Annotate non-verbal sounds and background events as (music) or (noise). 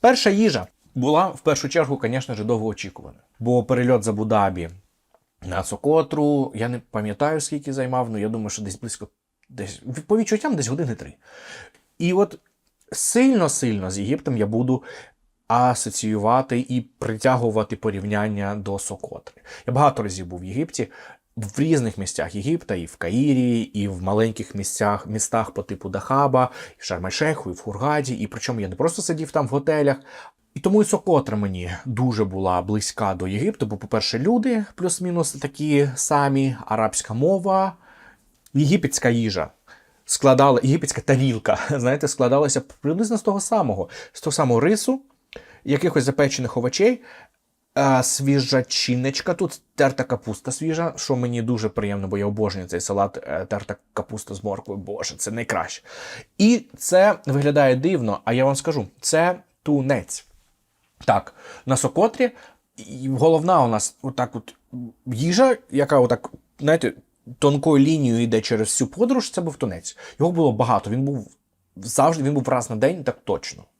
Перша їжа була в першу чергу, звісно ж, довгоочікувана. Бо перельот з Абу-Дабі на Сокотру, я не пам'ятаю, скільки займав, але я думаю, що десь близько, десь по відчуттям десь години три. І от сильно-сильно з Єгиптом я буду асоціювати і притягувати порівняння до Сокотри. Я багато разів був в Єгипті. В різних місцях Єгипта, і в Каїрі, і в маленьких місцях, містах по типу Дахаба, і в Шарм-Ель-Шейху, і в Хургаді. І причому я не просто сидів там в готелях. І тому і Сокотра мені дуже була близька до Єгипту, бо, по-перше, люди плюс-мінус такі самі, арабська мова, єгипетська їжа складала, єгипетська тарілка, (laughs) знаєте, складалася приблизно з того самого, з того самого рису, якихось запечених овочей, а, свіжа чинничка, тут терта капуста свіжа, що мені дуже приємно, бо я обожнюю цей салат е, терта капуста з морквою. Боже, це найкраще. І це виглядає дивно, а я вам скажу, це тунець. Так, на Сокотрі головна у нас отак от їжа, яка отак, знаєте, тонкою лінією йде через всю подорож, це був тунець. Його було багато. Він був завжди, він був раз на день, так точно.